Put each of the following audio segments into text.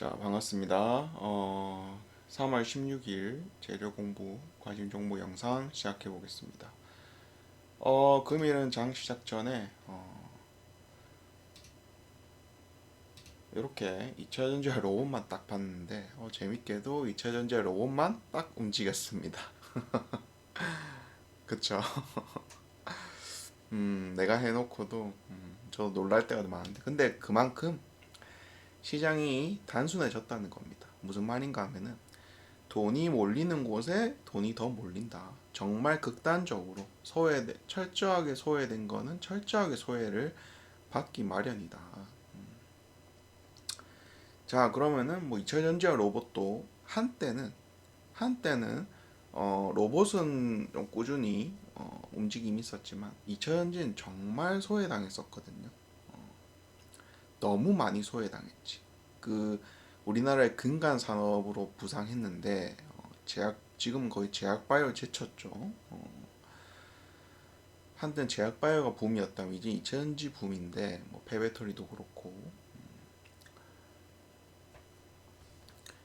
자, 반갑습니다. 어, 3월 16일 재료 공부 관심 정보 영상 시작해 보겠습니다. 어, 금일은 장 시작 전에 어, 이렇게 2차전지 로봇만 딱 봤는데 어, 재밌게도 2차전지 로봇만 딱 움직였습니다. 그쵸? 음, 내가 해놓고도 음, 저 놀랄 때가 많은데 근데 그만큼 시장이 단순해졌다는 겁니다. 무슨 말인가 하면은 돈이 몰리는 곳에 돈이 더 몰린다. 정말 극단적으로 소외 철저하게 소외된 거는 철저하게 소외를 받기 마련이다. 음. 자 그러면은 뭐 2차 전지와 로봇도 한때는 한때는 어, 로봇은 좀 꾸준히 어, 움직임이 있었지만 2차 전지는 정말 소외당했었거든요. 너무 많이 소외당했지. 그 우리나라의 근간 산업으로 부상했는데 어, 제약 지금 거의 제약 바이오 제쳤죠. 어, 한땐 제약 바이오가 붐이었다면 이제 이천지 붐인데 뭐 폐배터리도 그렇고 음,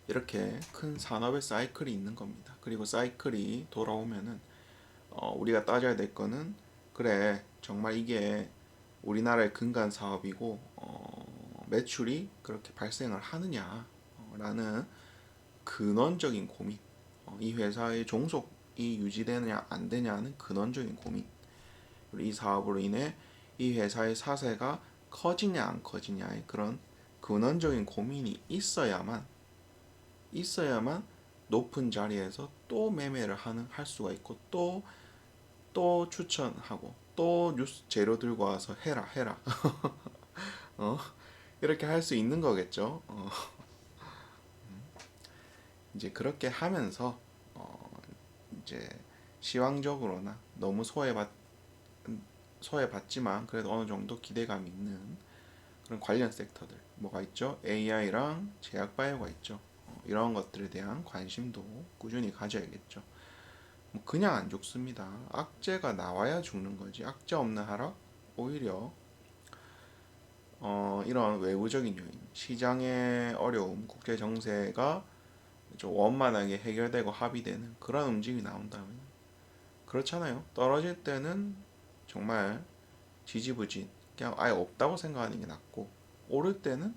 이렇게 큰 산업의 사이클이 있는 겁니다. 그리고 사이클이 돌아오면은 어, 우리가 따져야 될 거는 그래 정말 이게 우리나라의 근간 사업이고 어, 매출이 그렇게 발생을 하느냐라는 근원적인 고민, 어, 이 회사의 종속이 유지되느냐 안 되냐는 근원적인 고민, 이 사업으로 인해 이 회사의 사세가 커지냐 안 커지냐의 그런 근원적인 고민이 있어야만 있어야만 높은 자리에서 또 매매를 하는 할 수가 있고 또또 추천하고 또 뉴스 재료 들고 와서 해라 해라. 어 이렇게 할 수 있는 거겠죠 어. 이제 그렇게 하면서 어 이제 시황적으로나 너무 소외받 소외받지만 그래도 어느 정도 기대감 있는 그런 관련 섹터들 뭐가 있죠 AI랑 제약 바이오가 있죠 어, 이런 것들에 대한 관심도 꾸준히 가져야겠죠. 뭐 그냥 안 죽습니다. 악재가 나와야 죽는 거지. 악재 없는 하락 오히려 어, 이런 외부적인 요인, 시장의 어려움, 국제 정세가 좀 원만하게 해결되고 합의되는 그런 움직임이 나온다면 그렇잖아요. 떨어질 때는 정말 지지부진 그냥 아예 없다고 생각하는 게 낫고 오를 때는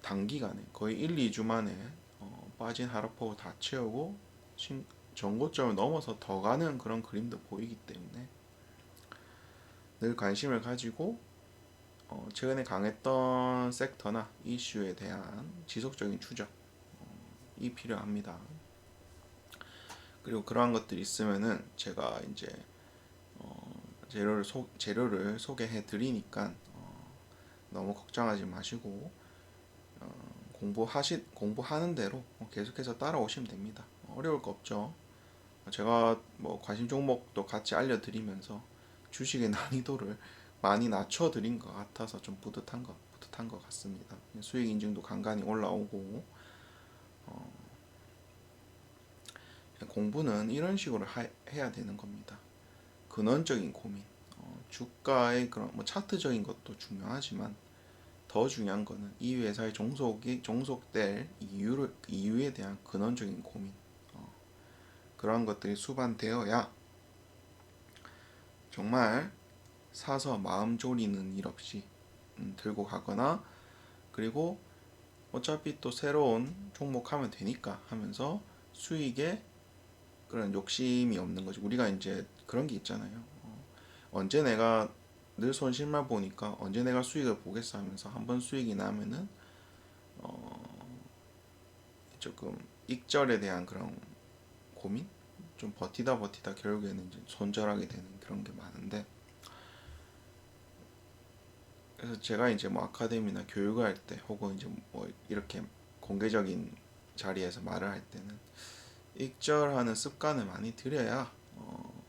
단기간에 거의 1, 2주 만에 어, 빠진 하락폭을 다 채우고 신, 전고점을 넘어서 더 가는 그런 그림도 보이기 때문에 늘 관심을 가지고 어, 최근에 강했던 섹터나 이슈에 대한 지속적인 추적이 어, 필요합니다. 그리고 그러한 것들이 있으면은 제가 이제 어, 재료를 소, 재료를 소개해 드리니까 어, 너무 걱정하지 마시고 어, 공부하시 공부하는 대로 계속해서 따라오시면 됩니다. 어려울 거 없죠. 제가 뭐 관심 종목도 같이 알려드리면서 주식의 난이도를 많이 낮춰드린 것 같아서 좀 뿌듯한 것 뿌듯한 것 같습니다. 수익 인증도 간간히 올라오고 어, 공부는 이런 식으로 하, 해야 되는 겁니다. 근원적인 고민, 어, 주가의 그런 뭐 차트적인 것도 중요하지만 더 중요한 거는 이 회사의 종속이 종속될 이유를 이유에 대한 근원적인 고민. 그러한 것들이 수반되어야 정말 사서 마음 졸이는 일 없이 음, 들고 가거나 그리고 어차피 또 새로운 종목 하면 되니까 하면서 수익에 그런 욕심이 없는 거지. 우리가 이제 그런 게 있잖아요. 어, 언제 내가 늘 손실만 보니까 언제 내가 수익을 보겠어 하면서 한번 수익이 나면은 어 조금 익절에 대한 그런 고민? 좀 버티다 버티다 결국에는 이제 손절하게 되는 그런 게 많은데 그래서 제가 이제 뭐 아카데미나 교육을 할 때 혹은 이제 뭐 이렇게 공개적인 자리에서 말을 할 때는 익절하는 습관을 많이 들여야 어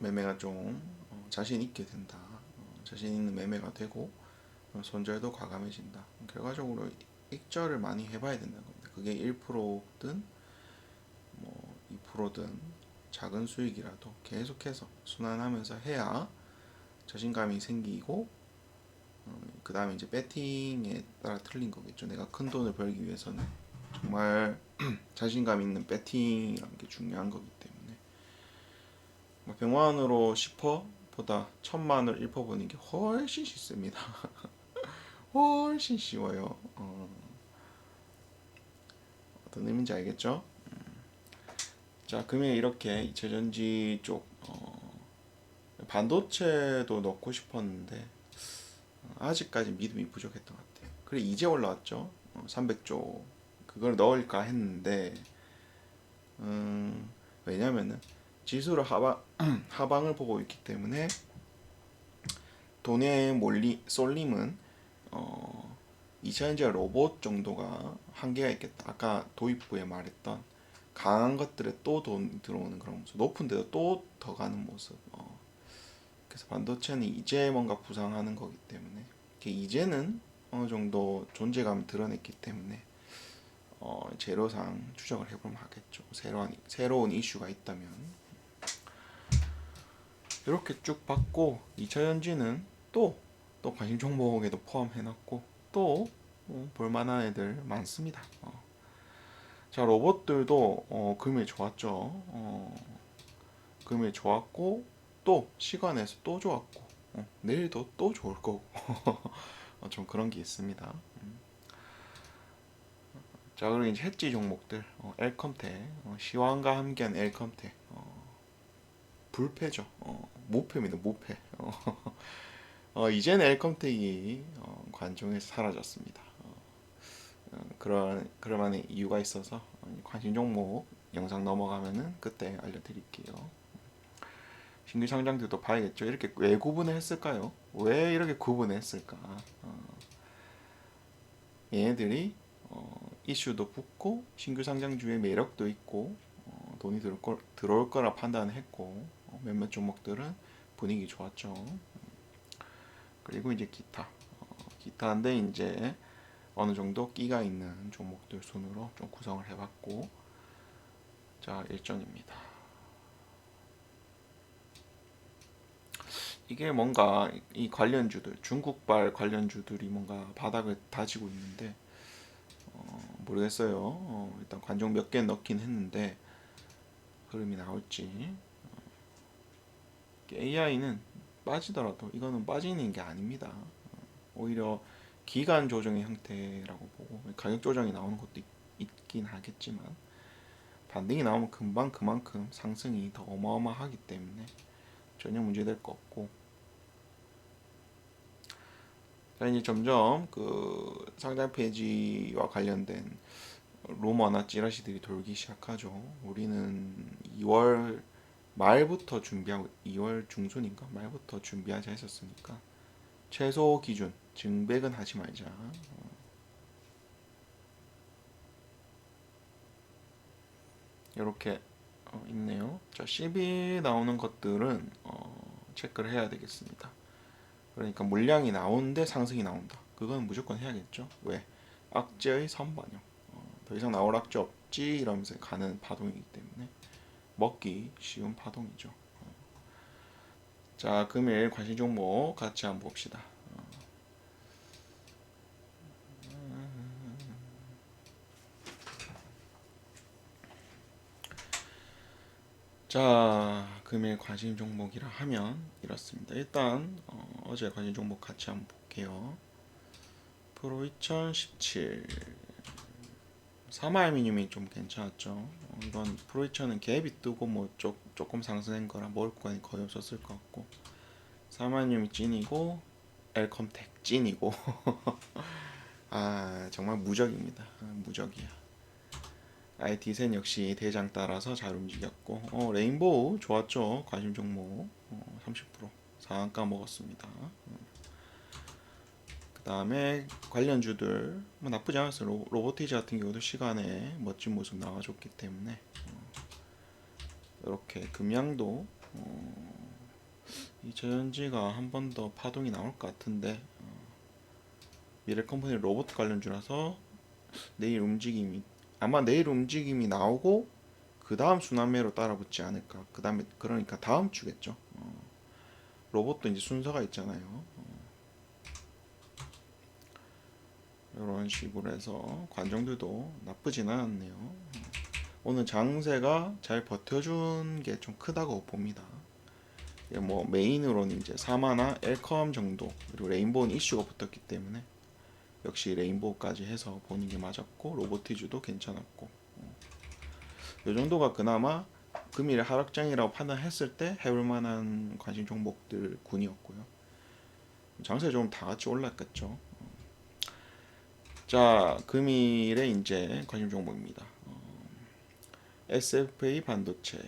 매매가 좀 어 자신 있게 된다. 어 자신 있는 매매가 되고 손절도 과감해진다. 결과적으로 익절을 많이 해봐야 된다는 겁니다. 그게 1%든 뭐 2%든 작은 수익이라도 계속해서 순환하면서 해야 자신감이 생기고 그 다음에 이제 배팅에 따라 틀린 거겠죠. 내가 큰 돈을 벌기 위해서는 정말 자신감 있는 배팅이라는 게 중요한 거기 때문에 뭐 100만 원으로 10%보다 1000만 원을 1% 버는 게 훨씬 쉽습니다. 훨씬 쉬워요. 어, 어떤 의미인지 알겠죠? 음. 자, 그러면 이렇게 이체전지 쪽 어, 반도체도 넣고 싶었는데 어, 아직까지 믿음이 부족했던 것 같아요. 그래 이제 올라왔죠. 어, 300조 그걸 넣을까 했는데 음, 왜냐면은 지수를 하방 하방을 보고 있기 때문에 돈에 몰리 쏠림은 어, 2차전지 로봇 정도가 한계가 있겠다. 아까 도입부에 말했던 강한 것들에 또 돈 들어오는 그런 모습, 높은데도 또 더 가는 모습. 어. 그래서 반도체는 이제 뭔가 부상하는 거기 때문에 이제는 어느 정도 존재감을 드러냈기 때문에 어, 재료상 추적을 해보면 하겠죠. 새로운 새로운 이슈가 있다면 이렇게 쭉 봤고 2차 전지는 또 또 관심 종목에도 포함해놨고 또 어, 볼만한 애들 많습니다. 어. 자 로봇들도 어, 금일 좋았죠. 어, 금일 좋았고 또 시간에서 또 좋았고 어, 내일도 또 좋을 거고 어, 좀 그런 게 있습니다. 음. 자 그리고 이제 해지 종목들 어, 엘컴텍 어, 시황과 함께한 엘컴텍 어, 불패죠. 어, 모패입니다. 모패. 어, 어, 이제는 엘컴텍이 어, 관중에서 사라졌습니다. 그런 그럴 만한 이유가 있어서 어, 관심 종목 영상 넘어가면은 그때 알려드릴게요. 신규 상장들도 봐야겠죠. 이렇게 왜 구분을 했을까요? 왜 이렇게 구분을 했을까? 어, 얘네들이 어, 이슈도 붙고 신규 상장주의 매력도 있고 어, 돈이 들어올, 거, 들어올 거라 판단했고 어, 몇몇 종목들은 분위기 좋았죠. 그리고 이제 기타 어, 기타인데 이제 어느 정도 끼가 있는 종목들 순으로 좀 구성을 해봤고 자 일정입니다. 이게 뭔가 이 관련주들 중국발 관련주들이 뭔가 바닥을 다지고 있는데 어, 모르겠어요. 어, 일단 관종 몇 개 넣긴 했는데 흐름이 나올지 어, AI는 빠지더라도 이거는 빠지는 게 아닙니다. 어, 오히려 기간 조정의 형태라고 보고 가격 조정이 나오는 것도 있, 긴 하겠지만 반등이 나오면 금방 그만큼 상승이 더 어마어마하기 때문에 전혀 문제될 거 없고. 자 이제 점점 그 상장 페이지와 관련된 루머나 찌라시들이 돌기 시작하죠. 우리는 2월 말부터 준비하고 2월 중순인가? 말부터 준비하자 했었으니까 최소 기준 증백은 하지 말자. 어. 이렇게 어, 있네요. 자, 10이 나오는 것들은 어, 체크를 해야 되겠습니다. 그러니까 물량이 나오는데 상승이 나온다. 그건 무조건 해야겠죠. 왜? 악재의 선반영. 어, 더 이상 나올 악재 없지 이러면서 가는 파동이기 때문에 먹기 쉬운 파동이죠. 어. 자, 금일 관심 종목 같이 한번 봅시다. 자, 금일 관심 종목이라 하면 이렇습니다. 일단 어, 제 관심 종목 같이 한번 볼게요. 프로 2017 사마알미늄이 좀 괜찮았죠. 어, 이건 프로 2000은 갭이 뜨고 뭐 조, 조금 상승한 거라 먹을 구간이 거의 없었을 것 같고 사마알미늄이 찐이고 엘컴텍 찐이고 아 정말 무적입니다. 아, 무적이야. IT센 역시 대장 따라서 잘 움직였고 어, 레인보우 좋았죠. 관심 종목. 어, 30% 상한가 먹었습니다. 그 다음에 관련주들 뭐 나쁘지 않았어요. 로, 로보티즈 같은 경우도 시간에 멋진 모습 나와줬기 때문에. 어, 이렇게 금양도 어, 이 저현지가 한 번 더 파동이 나올 것 같은데 어, 미래 컴퍼니 로봇 관련주라서 내일 움직임이 아마 내일 움직임이 나오고 그 다음 순환매로 따라붙지 않을까. 그 다음에 그러니까 다음 주겠죠. 어. 로봇도 이제 순서가 있잖아요. 어. 이런 식으로 해서 관종들도 나쁘진 않았네요. 오늘 장세가 잘 버텨준 게 좀 크다고 봅니다. 뭐 메인으로는 이제 사마나 엘컴 정도 그리고 레인보우는 이슈가 붙었기 때문에 역시 레인보우까지 해서 보는 게 맞았고 로보티즈도 괜찮았고 어. 이 정도가 그나마 금일의 하락장이라고 판단했을 때 해볼 만한 관심 종목들 군이었고요. 장세 좀 다 같이 올랐겠죠. 어. 자, 금일의 이제 관심 종목입니다. 어, SFA 반도체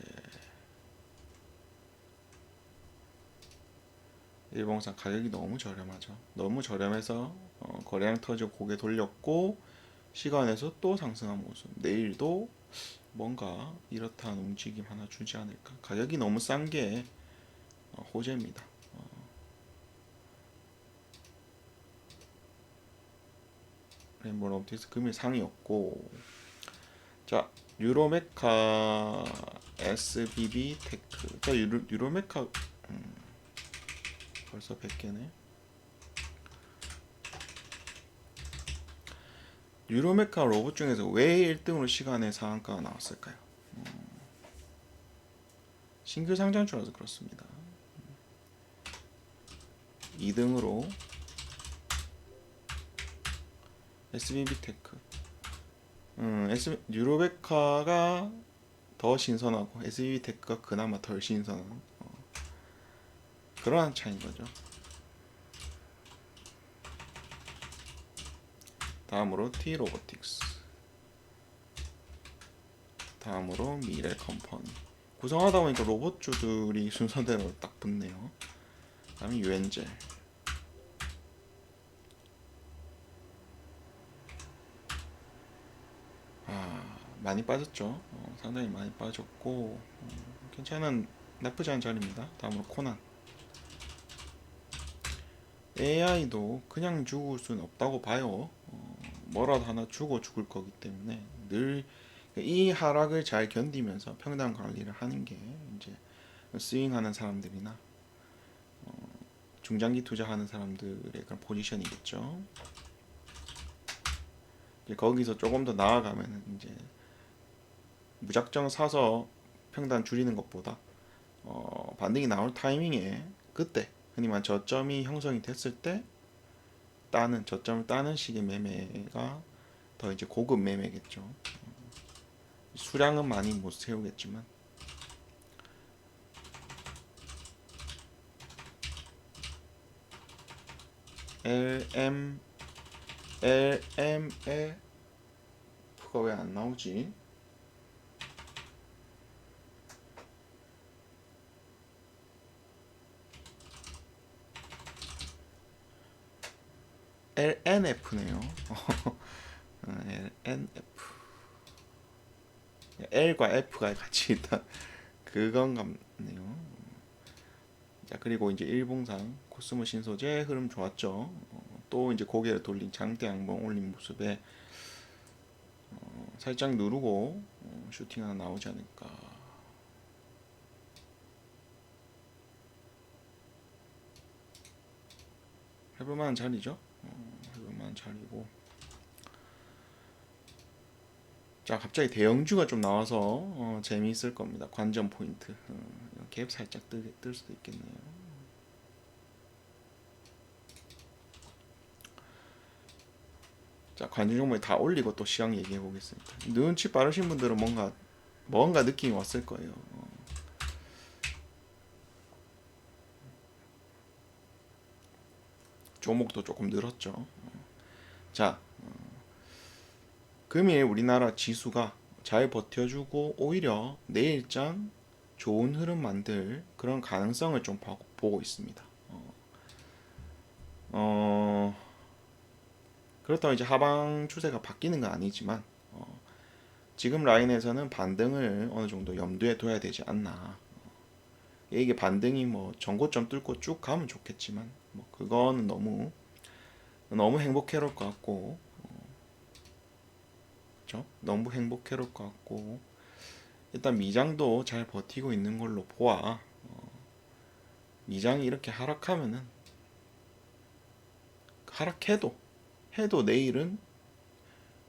일봉상 가격이 너무 저렴하죠. 너무 저렴해서 어, 거래량 터지고 고개 돌렸고 시간에서 또 상승한 모습. 내일도 뭔가 이렇다는 움직임 하나 주지 않을까. 가격이 너무 싼게 어, 호재입니다. 어. 레인보우 옵티스 금일 상이었고 자 유로메카 SBB 테크 자 유로, 유로메카 음, 벌써 100개네 유로메카 로봇 중에서 왜 1등으로 시간의 상한가가 나왔을까요? 음, 신규 상장 주라서 그렇습니다. 2등으로 SBB 테크. 음, S, 유로베카가 더 신선하고 SBB 테크가 그나마 덜 신선한 어, 그러한 차이인 거죠. 다음으로 T 로보틱스. 다음으로 미래 컴퍼니. 구성하다 보니까 로봇주들이 순서대로 딱 붙네요. 다음에 유엔젤. 아 많이 빠졌죠. 어, 상당히 많이 빠졌고 어, 괜찮은 나쁘지 않은 자리입니다. 다음으로 코난. AI도 그냥 죽을 수는 없다고 봐요. 어, 뭐라도 하나 주고 죽을 거기 때문에 늘 이 하락을 잘 견디면서 평단 관리를 하는 게 이제 스윙하는 사람들이나 어, 중장기 투자하는 사람들의 그런 포지션이겠죠. 이제 거기서 조금 더 나아가면 이제 무작정 사서 평단 줄이는 것보다 어, 반등이 나올 타이밍에 그때 흔히 말 저점이 형성이 됐을 때 따는 저점을 따는 식의 매매가 더 이제 고급 매매겠죠. 수량은 많이 못 세우겠지만 LM LM의 F가 왜안 나오지? LNF네요. LNF. L과 F가 같이 있다. 그건 같네요. 자 그리고 이제 일봉상 코스모 신소재 흐름 좋았죠. 어, 또 이제 고개를 돌린 장대 양봉 올린 모습에 어, 살짝 누르고 어, 슈팅 하나 나오지 않을까. 해볼만한 자리죠. 어, 해볼만한 자리고. 자 갑자기 대형주가 좀 나와서 어, 재미있을 겁니다. 관전 포인트. 어, 갭 살짝 뜰, 뜰 수도 있겠네요. 자 관전 종목에 다 올리고 또 시황 얘기해 보겠습니다. 눈치 빠르신 분들은 뭔가 뭔가 느낌이 왔을 거예요. 어. 종목도 조금 늘었죠. 어. 자 어, 금일 우리나라 지수가 잘 버텨주고 오히려 내일장 좋은 흐름 만들 그런 가능성을 좀 봐- 보고 있습니다. 어, 어, 그렇다고 이제 하방 추세가 바뀌는 건 아니지만 어, 지금 라인에서는 반등을 어느 정도 염두에 둬야 되지 않나. 어, 이게 반등이 뭐 전고점 뚫고 쭉 가면 좋겠지만 뭐 그거는 너무 너무 행복해올 것 같고 그렇죠? 너무 행복해올 것 같고 일단 미장도 잘 버티고 있는 걸로 보아 어, 미장이 이렇게 하락하면은 하락해도 해도 내일은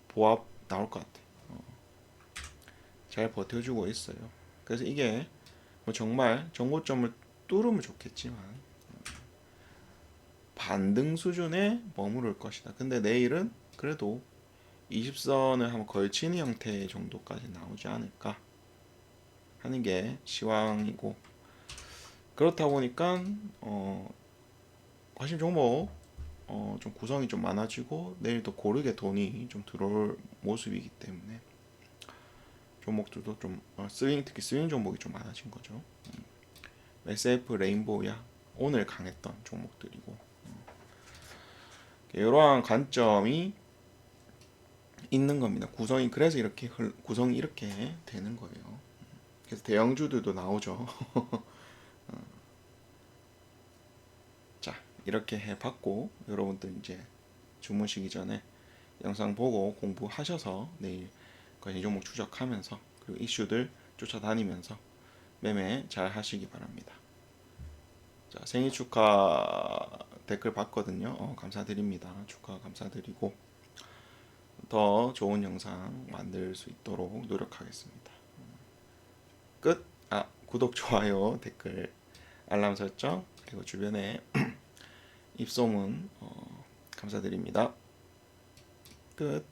보합 나올 것 같아. 어. 잘 버텨주고 있어요. 그래서 이게 뭐 정말 정고점을 뚫으면 좋겠지만 어, 반등 수준에 머무를 것이다. 근데 내일은 그래도 20선을 한번 걸치는 형태 정도까지 나오지 않을까 하는 게 시황이고 그렇다 보니까 어 관심 종목 어 좀 구성이 좀 많아지고 내일도 고르게 돈이 좀 들어올 모습이기 때문에 종목들도 좀 어, 스윙 특히 스윙 종목이 좀 많아진 거죠. 음. SF 레인보우야 오늘 강했던 종목들이고 음. 이러한 관점이 있는 겁니다. 구성이 그래서 이렇게 흘- 구성이 이렇게 되는 거예요. 그래서 대형주들도 나오죠. 어. 자 이렇게 해봤고 여러분들 이제 주무시기 전에 영상 보고 공부하셔서 내일 관심 종목 추적하면서 그리고 이슈들 쫓아다니면서 매매 잘 하시기 바랍니다. 자 생일 축하 댓글 봤거든요. 어, 감사드립니다. 축하 감사드리고 더 좋은 영상 만들 수 있도록 노력하겠습니다. 끝. 아 구독 좋아요 댓글 알람 설정 그리고 주변에 입소문 어, 감사드립니다. 끝.